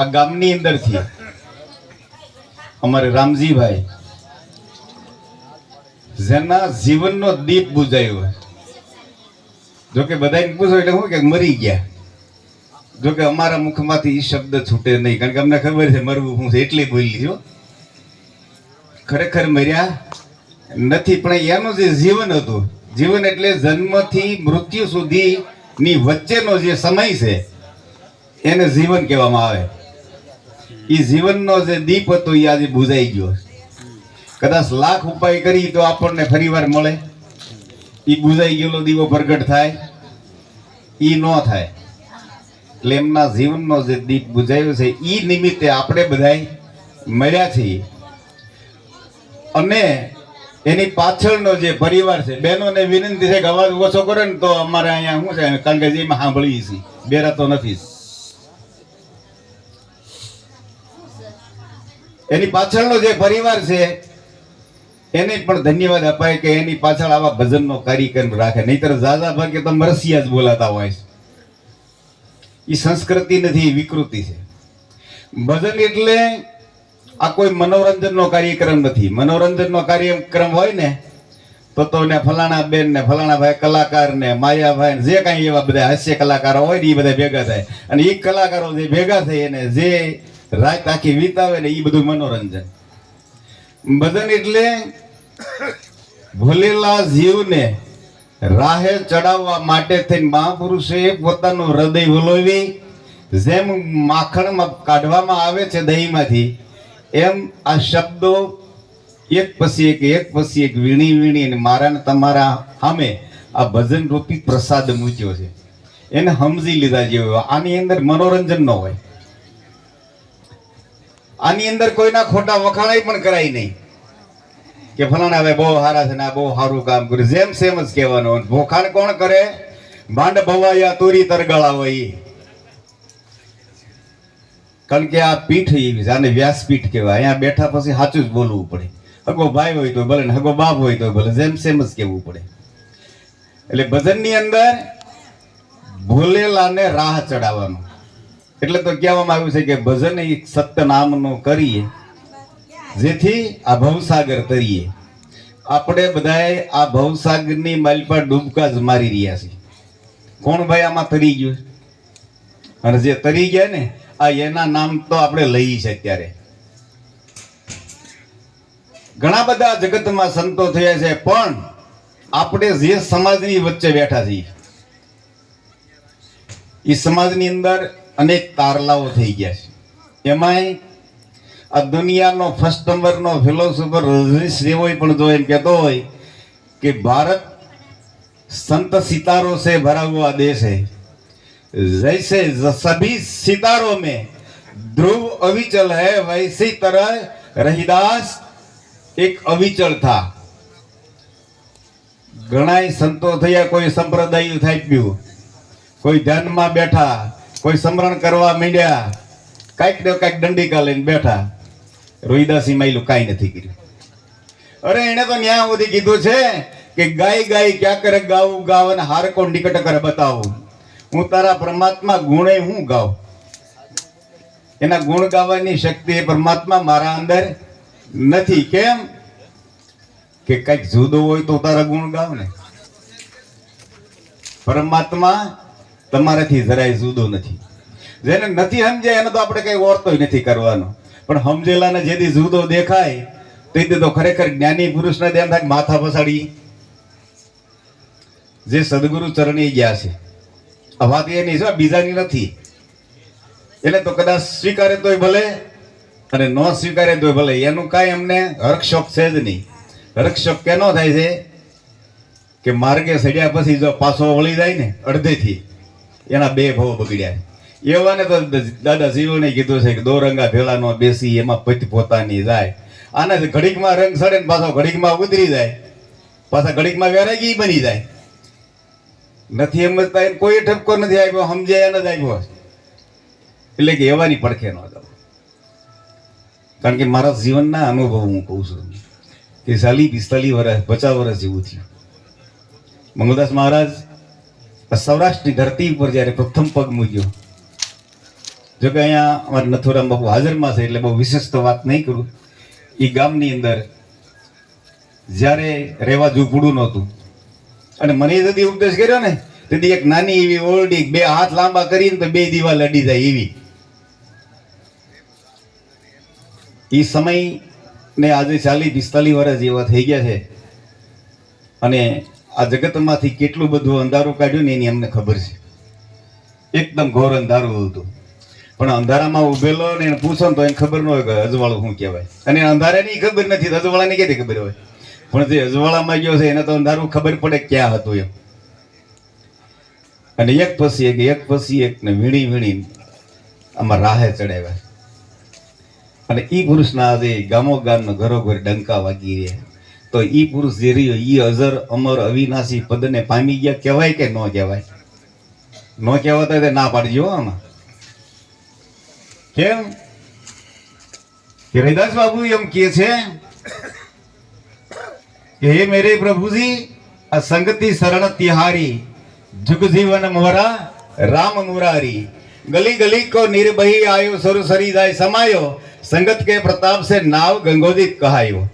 આ ગામની અંદરથી. અમારે રામજીભાઈ. જેના જીવનનો દીપ બુજાયો જો કે બધાને પૂછો એટલે હું કે મરી ગયા. જો કે અમારા મુખમાંથી એ શબ્દ છૂટે નહીં. કારણ કે અમને ખબર છે મરવું હું છે એટલી બોલી છો. ખરેખર મર્યા નથી, પણ એનું જે જીવન હતું, જીવન એટલે જન્મથી મૃત્યુ સુધીની વચ્ચેનો જે સમય છે એને જીવન કહેવામાં આવે. એ જીવનનો જે દીપ હતો એ આજે બુઝાઈ ગયો. કદાચ લાખ ઉપાય કરી તો આપણને ફરીવાર મળે. એ બુઝાઈ ગયેલો દીવો પ્રગટ થાય. એ ન થાય. એટલે એમના જીવનનો જે દીપ બુઝાયો છે એ નિમિત્તે આપણે બધાય મળ્યા છીએ. અને એની પાછળનો જે પરિવાર છે, બહેનોને વિનંતી છે કે અવાજ ઓછો કરે ને તો અમારે અહીંયા શું છે, કારણ કે જેમાં સાંભળીએ છીએ. બેરા તો નથી. એની પાછળનો જે પરિવાર છે, એને પણ ધન્યવાદ અપાય કે એની પાછળ આવા ભજનનો કાર્યક્રમ રાખે. નહીતર ઝાઝા ભાગે તો મરસિયા જ બોલાતા હોય છે. એ સંસ્કૃતિ નથી વિકૃતિ છે. ભજન એટલે આ કોઈ મનોરંજનનો કાર્યક્રમ નથી. મનોરંજનનો કાર્યક્રમ હોય ને, તો તો ને ફલાણા બેન ને, ફલાણા ભાઈ કલાકાર ને, માયાભાઈ જે કાંઈ એવા બધા હાસ્ય કલાકારો હોય ને એ બધા ભેગા થાય. અને એ કલાકારો જે ભેગા થઈ એને જે રાત આખી વીતાવે ને એ બધું મનોરંજન. ભજન એટલે ભૂલેલા જીવને રાહે ચડાવવા માટે થઈને મહાપુરુષે પોતાનું હૃદય વલોવી જેમ માખણમાં કાઢવામાં આવે છે દહીંમાંથી, એમ આ શબ્દો એક પછી એક એક પછી એક વીણી વીણી અને મારા ને તમારા સામે આ ભજન રૂપી પ્રસાદ મૂક્યો છે. એને સમજી લીધા જેવો. આની અંદર મનોરંજન ન હોય. આની અંદર કોઈના ખોટા વખાણાય પણ કરાય નહીં. કે ફલાણા ભાઈ બહુ સારા છે ને બહુ સારું કામ કર્યું જેમ સેમ જ કહેવાનું. વખાણ કોણ કરે? ભાંડ ભવાયા તોરી તરગાળા હોય. કારણ કે આ પીઠ એવી આને વ્યાસપીઠ કહેવાય. અહીંયા બેઠા પછી સાચું જ બોલવું પડે. હગો ભાઈ હોય તો ભલે હગો બાપ હોય તો ભલે, જેમ સેમ જ કહેવું પડે. એટલે ભજનની અંદર ભૂલેલાને રાહ ચડાવવાનું. એટલે તો કહેવામાં આવ્યું છે કે ભજન એ સત્ય નામનું કરીએ, જેથી આ ભવસાગર તરીએ. આપણે બધાએ આ ભવસાગરની માલ પર ડૂબકા જ મારી રહ્યા છીએ. કોણ ભાઈ આમાં તરી ગયું? અને જે તરી ગયા ને, આ એના નામ તો આપણે લઈએ છે અત્યારે. ઘણા બધા જગતમાં સંતો થયા છે, પણ આપણે જે સમાજની વચ્ચે બેઠા છીએ એ સમાજની અંદર અનેક તારલાઓ થઈ ગયા છે એમાંય આ દુનિયાનો ફર્સ્ટ નંબરનો ફિલોસોફર રજનીશ રેવોય પણ જો એમ કહેતો હોય કે ભારત संत सितारों से भरा हुआ देश है जैसे ज- सभी सितारों में ध्रुव अविचल है वैसी तरह रहीदास एक अविचल था ઘણાય સંતો થયા કોઈ સંપ્રદાય થાપ્યું કોઈ ધ્યાનમાં બેઠા કોઈ સમરણ કરવા માંડ્યા? કાંઈક ને કાંઈક દંડિકા લઈને બેઠા. રોહિદાસી માયલું કાંઈ નથી કર્યું. અરે, એને તો ન્યા સુધી કીધું છે કે ગાય ગાય ક્યાં કરે ગાવું ગાવ અને હારકો નિકટ કરે બતાવું. હું તારા પરમાત્મા ગુણે હું ગાવ એના ગુણ ગાવાની શક્તિ એ પરમાત્મા મારા અંદર નથી. કેમ? કે કંઈક જુદો હોય તો તારા ગુણ ગાવ ને પરમાત્મા તમારાથી જરાય જુદો નથી. જેને નથી સમજાય એને તો આપણે કઈ ઓળતોય નથી કરવાનો. પણ સમજેલાને જેથી જુદો દેખાય, તેથી તો ખરેખર જ્ઞાની પુરુષને ધ્યાન થાય માથા પસાડી જે સદગુરુ ચરણી ગયા છે. આ એની છે બીજાની નથી. એટલે તો કદાચ સ્વીકારે તોય ભલે અને ન સ્વીકારે તોય ભલે. એનું કાંઈ અમને હર્કશોક છે જ નહીં. હર્કશોક કેનો થાય છે કે માર્ગે સડ્યા પછી જો પાછો વળી જાય ને અડધેથી. એના બે ભાવ બગડ્યા એવાને તો દાદા શિવને કીધું છે કે દો રંગા ભેળાનો બેસી એમાં પતિ પોતાની જાય. આને ઘડીકમાં રંગ સડે ને પાછો ઘડીકમાં ઉતરી જાય. પાછા ઘડીકમાં વેરાગી બની જાય. નથી સમજતા એને કોઈ ઠપકો નથી આપ્યો, સમજાય એને જ આપ્યો એટલે કે એવાની પડખે ન જાવ. કારણ કે મારા જીવનના અનુભવ હું કહું છું. કે ચાલી પિસ્તાલીસ વર્ષ, પચાસ વર્ષ જેવું થયું. મંગલદાસ મહારાજ સૌરાષ્ટ્રની ધરતી ઉપર જ્યારે પ્રથમ પગ મૂક્યો, જો કે અહીંયા અમારા નથુરામ બાપુ હાજરમાં છે એટલે બહુ વિશેષ તો વાત નહીં કરું. એ ગામની અંદર જ્યારે રહેવા ઝૂંપડું નહોતું. અને મને જદી ઉપદેશ કર્યો ને તેથી એક નાની એવી ઓરડી બે હાથ લાંબા કરીને તો બે દીવા લડી જાય એવી. એ સમય ને આજે ચાલીસ પિસ્તાલીસ વર્ષ જેવા થઈ ગયા છે. અને આ જગતમાંથી કેટલું બધું અંધારું કાઢ્યું ને એની અમને ખબર છે. એકદમ ઘોર અંધારું હતું. પણ અંધારામાં ઉભેલો ને એને પૂછો ને તો એને ખબર ન હોય કે અજવાળું શું કહેવાય. અને અંધારાની ખબર નથી અજવાળાની ક્યાંથી ખબર હોય? પણ જે અજવાળામાં ગયો છે, એને તો અંધારું ખબર પડે ક્યાં હતું એમ. અને એક પછી એક એક પછી એક ને વીણી વીણી આમાં રાહે ચડાવ્યા. અને એ પુરુષના આજે ગામો ગામનો ઘરો ઘર ડંકા વાગી રહ્યા. તો ઈ પુરુષ જે રહ્યો ઈ અજર અમર, અવિનાશી પદને પામી ગયા કહેવાય કે ન કહેવાય? ન કહેવાતા તો ના પાડજો આમાં. કેમ? હરિદાસ બાબુ એમ કે છે કે હે મેરે પ્રભુજી, આ સંગતિ શરણ તિહારી જુગ જીવન મોરા રામ મુરારી ગલી ગલી કો નિર્ભય આયો, સરસરી જાય સમાયો, સંગત કે પ્રતાપ સે નાવ ગંગોદિત કહાયો.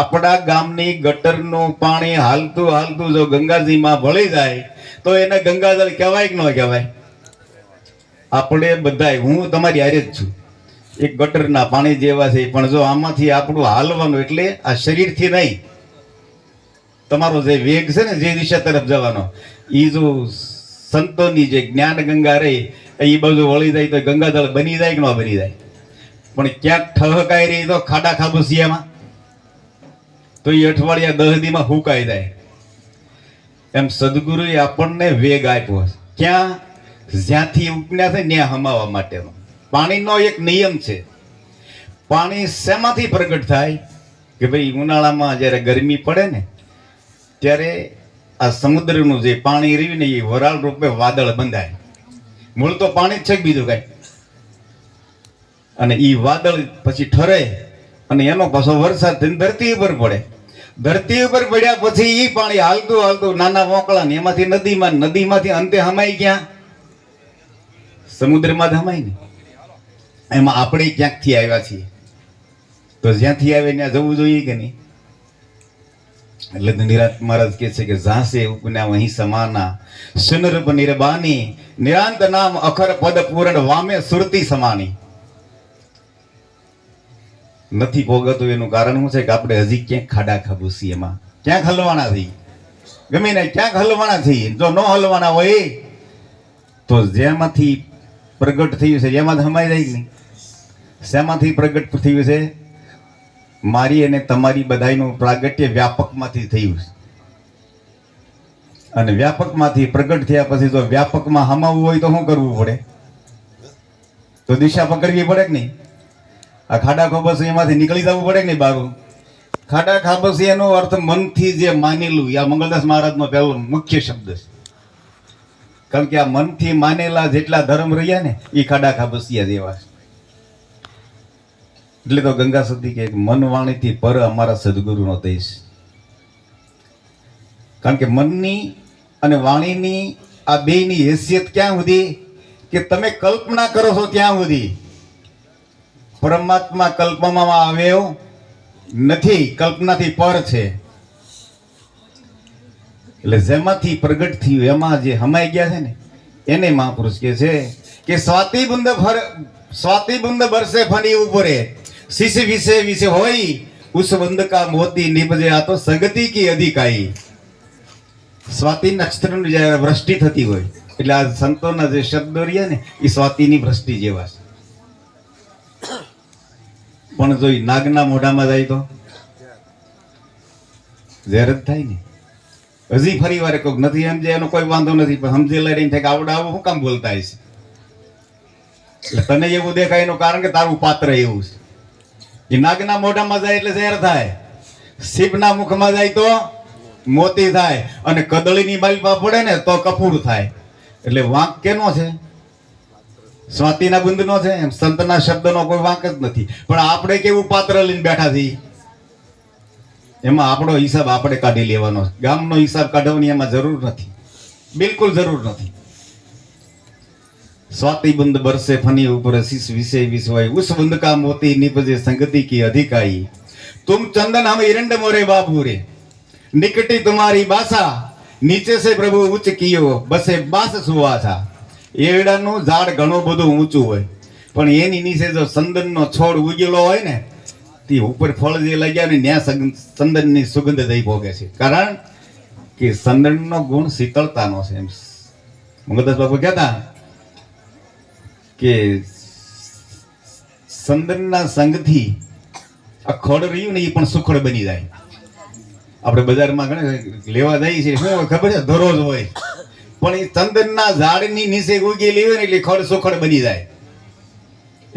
આપણા ગામની ગટરનું પાણી હાલતું હાલતું જો ગંગાજીમાં ભળી જાય, તો એને ગંગાજળ કહેવાય કે ન કહેવાય? આપણે બધાય, હું તમારી હારે જ છું. એક ગટરના પાણી જેવા છે, પણ જો આમાંથી આપણું હાલવાનું એટલે આ શરીરથી નહીં. તમારો જે વેગ છે ને, જે દિશા તરફ જવાનો એ જો સંતોની જે જ્ઞાન ગંગા રહી, એ બાજુ વળી જાય તો ગંગાજળ બની જાય કે ન બની જાય? પણ ક્યાંક ઠહકાઈ રહી તો ખાડા ખાબુસિયામાં તો એ અઠવાડિયા દહદીમાં હુકાઈ જાય. એમ સદગુરુએ આપણને વેગ આપ્યો ક્યાં? જ્યાંથી ઉપન્યા છે ત્યાં હમાવા માટેનો. પાણીનો એક નિયમ છે. પાણી શેમાંથી પ્રગટ થાય? કે ભાઈ ઉનાળામાં જ્યારે ગરમી પડે ને, ત્યારે આ સમુદ્રનું જે પાણી રહ્યું ને એ વરાળ રૂપે વાદળ બંધાય. મૂળ તો પાણી જ છે બીજું કાંઈ? અને એ વાદળ પછી ઠરે. અને એનો પાછો વરસાદ થઈને ધરતી ઉપર પડે. ધરતી ઉપર પડ્યા પછી એ પાણી હાલતું હાલતું નાના મોકળા ને એમાંથી નદીમાં નદીમાંથી અંતે હમાઈ ગયા સમુદ્રમાં જ હમાય ને. એમાં આપણે ક્યાંકથી આવ્યા છીએ? તો જ્યાંથી આવે ત્યાં જવું જોઈએ કે નહીં? એટલે નિરાત મહારાજ કહે છે કે ઝાંસે ઉપના વહી સમાના. સુનરપ નિર્બાની. નિરાંત નામ અખર પદ પૂરણ વામે સુરતી સમાની. નથી ભોગવતું એનું કારણ શું છે કે આપણે હજી ક્યાંક ખાડા ખાબુસી એમાં? ક્યાંક હલવાના થઈ ગમે ને ક્યાંક હલવાના થઈ જો ન હલવાના હોય, તો જેમાંથી પ્રગટ થયું છે, એમાં હમાઈ જાય નહીં. શેમાંથી પ્રગટ થયું છે? મારી અને તમારી બધાનું પ્રાગટ્ય વ્યાપકમાંથી થયું છે. અને વ્યાપકમાંથી પ્રગટ થયા પછી જો વ્યાપકમાં હમાવવું હોય તો શું કરવું પડે? તો દિશા પકડવી પડે કે નહીં? આ ખાડા ખોબસી એમાંથી નીકળી જવું પડે કે નહીં બારું ખાડા ખાબસી એનો અર્થ મનથી જે માનેલું આ મંગલદાસ મહારાજનો પહેલો મુખ્ય શબ્દ છે. કારણ કે આ મનથી માનેલા જેટલા ધર્મ રહ્યા ને એ ખાડા ખાબસિયા જેવા છે. એટલે તો ગંગા સતી કે મન વાણીથી પર અમારા સદગુરુનો દેશ. કારણ કે મનની અને વાણીની આ બેયની હેસિયત ક્યાં સુધી? કે તમે કલ્પના કરો છો ત્યાં સુધી? પરમાત્મા કલ્પવામાં આવ્યો નથી, કલ્પનાથી પર છે. એટલે જેમાંથી પ્રગટ થયું, એમાં જે હમાઈ ગયા છે ને, એને મહાપુરુષ કે છે કે સ્વાતિ બુંદ ફર સ્વાતિબુંદ બરસે ફની ઉપરે. શિશ વિશે વિશે હોય, ઉસ બંદ કા મોતી નિપજે આ તો સંગતિ કી અધિકાઈ સ્વાતિ નક્ષત્રની જ્યારે વૃષ્ટિ થતી હોય, એટલે આ સંતોના જે શબ્દો રહ્યા ને, એ સ્વાતિની વૃષ્ટિ જેવા છે. પણ જો નાગના મોઢામાં જાય તો? ઝેર જ થાય ને. હજી ફરી વાર કોઈક નથી સમજે, એનો કોઈ વાંધો નથી, પણ સમજેલા રહીને થાય કે આવડે આવું શું કામ બોલતા હશે? એટલે તને એવું દેખાય એનું કારણ કે તારું પાત્ર એવું છે. એ નાગના મોઢામાં જાય એટલે ઝેર થાય. શિવના મુખમાં જાય તો મોતી થાય. અને કદળીની બાલપા પડે ને તો કપૂર થાય. એટલે વાંક કેનો છે? સ્વાતિના બિંદુનો છે, એમ સંતના શબ્દનો કોઈ વાંક જ નથી. પણ આપણે કેવું પાત્ર લઈને બેઠા છીએ? એમાં આપણો હિસાબ આપણે કાઢી લેવાનો ગામનો હિસાબ કાઢવાની એમાં જરૂર નથી. બિલકુલ જરૂર નથી. સ્વાતિબંધ બરસે ફની ઉપર શિષ વિષય વિશ્વાય. ઉસ બંધ કા મોતી નિપજે સંગતિ કી અધિકારી. તુમ ચંદન હમ ઇરંડ મોરે બાપુ રે. નિકટી તમારી બાસા. નીચે સે પ્રભુ ઉચ્ચ કિયો. બસે બાસ સુવાસા. એડાનું ઝાડ ઘણું બધું ઊંચું હોય. પણ એની નીચે જો સંદનનો છોડ ઉગેલો હોય ને, તે ઉપર ફળ જે લાગ્યા ને, ત્યાં સંદનની સુગંધ થઈ ભોગે છે. કારણ કે સંદનનો ગુણ શીતળતાનો છે એમ. મંગલદાસ બાપુ કહેતા કે સંદનના સંગથી આ ખડ રહ્યું ને એ પણ સુખડ બની જાય. આપણે બજારમાં ઘણા લેવા જઈએ છીએ. શું ખબર છે? દરરોજ હોય. પણ એ ચંદનના ઝાડની નીચે ઉગેલી હોય ને એટલે ખડ સુખડ બની જાય.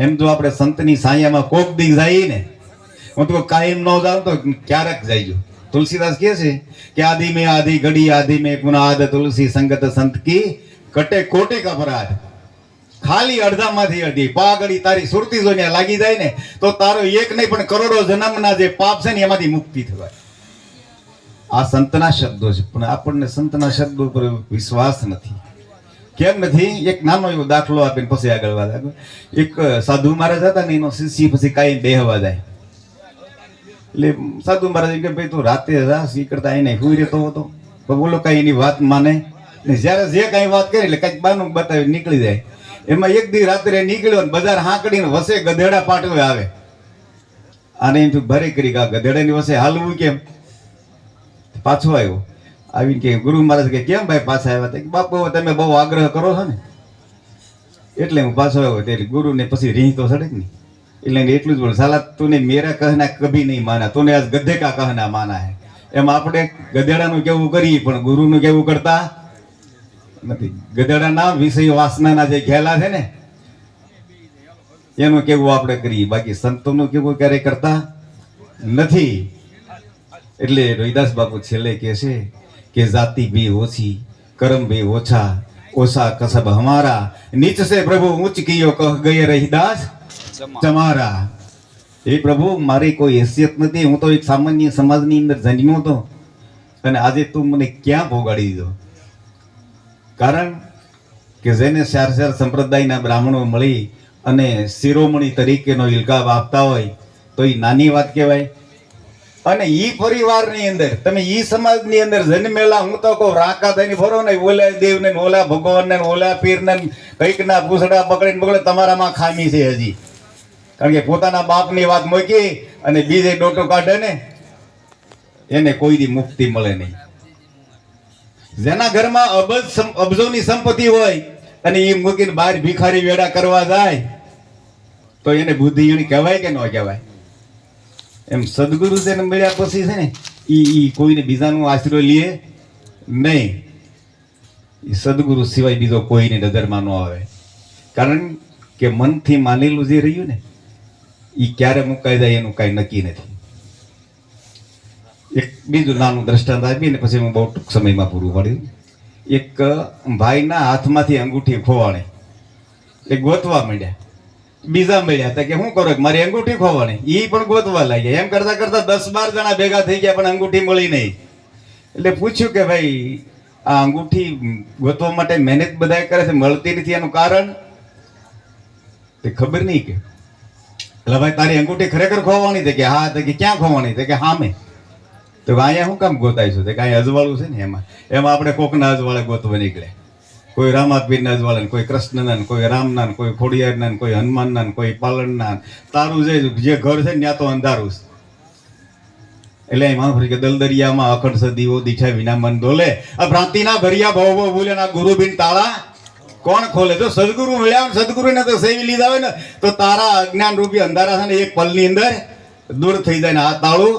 એમ તો આપણે સંતની સાયામાં કોક દી જઈએ ને, હું તો કાયમ ન જાઉં તો ક્યારેક જઈજો તુલસીદાસ કહે છે કે આધી મેં આધી ઘડી, આધી મેં પુનાદ તુલસી સંગત સંત કી કટે કોટી અપરાધ ખાલી અડધામાંથી અડધી પાઘડી તારી સુરતી જો લાગી જાય ને, તો તારો એક નહીં પણ કરોડો જન્મના જે પાપ છે ને એમાંથી મુક્તિ થવાય. આ સંતના શબ્દો છે. પણ આપણને સંતના શબ્દો પર વિશ્વાસ નથી. કેમ નથી? એક નાનો એવો દાખલો આપીને પછી આગળ વાત એક સાધુ મહારાજ હતા ને, એનો શિષ્ય પછી કાંઈ બેહવા જાય. એટલે સાધુ મહારાજ કે, ભાઈ, તું રાતે રાસ એ કરતા એને હુઈ રહેતો હતો. તો બોલો કાંઈ એની વાત માને. ને જ્યારે જે કાંઈ વાત કરી, એટલે કાંઈક બાનું બતાવી નીકળી જાય. એમાં એક દી રાત્રે નીકળ્યો ને બજાર હાંકડીને વસે ગધેડા પાટવે આવે. આને એમ ભરે કરી ગધેડાની વસે હાલવું કેમ? પાછો આવ્યો. આવીને કે ગુરુ મહારાજ કે કેમ ભાઈ પાછા આવ્યા હતા? કે બાપુ તમે બહુ આગ્રહ કરો છો ને? એટલે હું પાછો આવ્યો એટલે ગુરુને પછી રીહ તો સડે નહીં. એટલે એટલું જ બોલું, સાલા, તુને મેરા કહના કભી નહીં માના. તુને આજ ગધે કા કહના માના હે. એમ આપણે ગધેડાનું કેવું કરીએ, પણ ગુરુનું કેવું કરતા નથી. ગધેડાના વિષય વાસનાના જે ઘેલા છે ને, એનું કેવું આપણે કરીએ? બાકી સંતોનું કેવું ક્યારેય કરતા નથી. એટલે રોહિદાસ બાપુ છેલ્લે કહે છે કે જાતિ બે ઓછી કર્મ બે ઓછા ઓછા કસબ હમારા. નીચ સે પ્રભુ ઊંચ કિયો કહ ગયે રહીદાસ તમારા એ પ્રભુ મારી કોઈ હેસિયત નથી હું તો એક સામાન્ય સમાજની અંદર જન્મ્યો હતો. અને આજે તું મને ક્યાં ભોગાડી દીધો? કારણ કે જેને ચાર ચાર સંપ્રદાયના બ્રાહ્મણો મળી અને શિરોમણી તરીકેનો ઇલકાબ આપતા હોય તો એ નાની વાત કહેવાય. અને ઈ પરિવારની અંદર, તમે ઈ સમાજની અંદર જન્મેલા, હું તો કહું, રાકા થઈને ફરો ને ઓલા દેવને ઓલા ભગવાનને ઓલા પીરને કંઈક ના પૂછડા પકડીને પકડે તમારામાં ખામી છે હજી. કારણ કે પોતાના બાપની વાત મૂકી અને બીજે ડોટો કાઢે ને, એને કોઈ દી મુક્તિ મળે નહીં. જેના ઘરમાં અબજ અબજોની સંપત્તિ હોય અને એ મૂકીને બહાર ભિખારી વેડા કરવા જાય, તો એને બુદ્ધિહીન કહેવાય કે ન કહેવાય? એમ સદગુરુ જેને મળ્યા પછી છે ને એ એ કોઈને બીજાનું આશરો લે નહીં. એ સદગુરુ સિવાય બીજો કોઈની નજરમાં ન આવે. કારણ કે મનથી માનેલું જે રહ્યું ને એ ક્યારે મુકાઈ જાય એનું કાંઈ નક્કી નથી. એક બીજું નાનું દ્રષ્ટાંત આપીને પછી હું બહુ ટૂંક સમયમાં પૂરું પાડ્યું એક ભાઈના હાથમાંથી અંગૂઠી ખોવાણી. એ ગોતવા માંડ્યા. બીજા મળ્યા હતા કે શું કરો મારી અંગૂઠી ખોવાની. એ પણ ગોતવા લાગ્યા. એમ કરતા કરતા દસ બાર જણા ભેગા થઈ ગયા, પણ અંગૂઠી મળી નહીં. એટલે પૂછ્યું કે ભાઈ, આ અંગૂઠી ગોતવા માટે મહેનત બધા કરે છે, મળતી નથી એનું કારણ? તે ખબર નહીં કે. એટલે ભાઈ, તારી અંગૂઠી ખરેખર ખોવાની છે કે હા, તો કે ક્યાં ખોવાની? છે કે હામે. તો અહીંયા શું કામ ગોતાઈશું કે અહીંયા અજવાળું છે ને એમાં? એમાં આપણે કોકના અજવાળે ગોતવા નીકળે કોઈ રામાપીરના અજવાળે કોઈ કૃષ્ણના કોઈ રામના કોઈ ખોડિયારના કોઈ હનુમાનના કોઈ પાલનના તારું જે જે ઘર છે ત્યાં તો અંધારું છે. એટલે એમાં ફરી કે દલદરિયામાં અખંડ સદીઓ દીઠા વિના મન ડોલે આ ભ્રાંતિના ભર્યા ભાવ ભાવ બોલે ના ગુરુબિન તાળા કોણ ખોલે? જો સદગુરુ મળ્યા સદગુરુને તો સેવી લીધા હોય ને, તો તારા અજ્ઞાન રૂપી અંધારા છે ને, એક પલની અંદર દૂર થઈ જાય ને, આ તાળું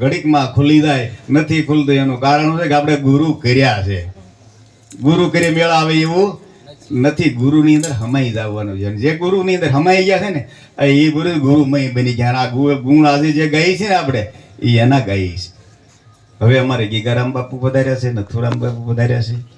ઘડીકમાં ખુલી જાય. નથી ખુલતું એનું કારણ છે કે આપણે ગુરુ કર્યા છે. ગુરુ કરી મેળાવે એવું નથી, ગુરુની અંદર હમાઈ જવાનું છે. જે ગુરુની અંદર હમાઈ ગયા છે ને, એ ગુરુ ગુરુમય બની ગયા. આ ગુણ આજે જે ગઈ છે ને આપણે, એ એના ગાઈ છે. હવે અમારે ગીગારામ બાપુ પધાર્યા છે નથુરામ બાપુ પધાર્યા છે.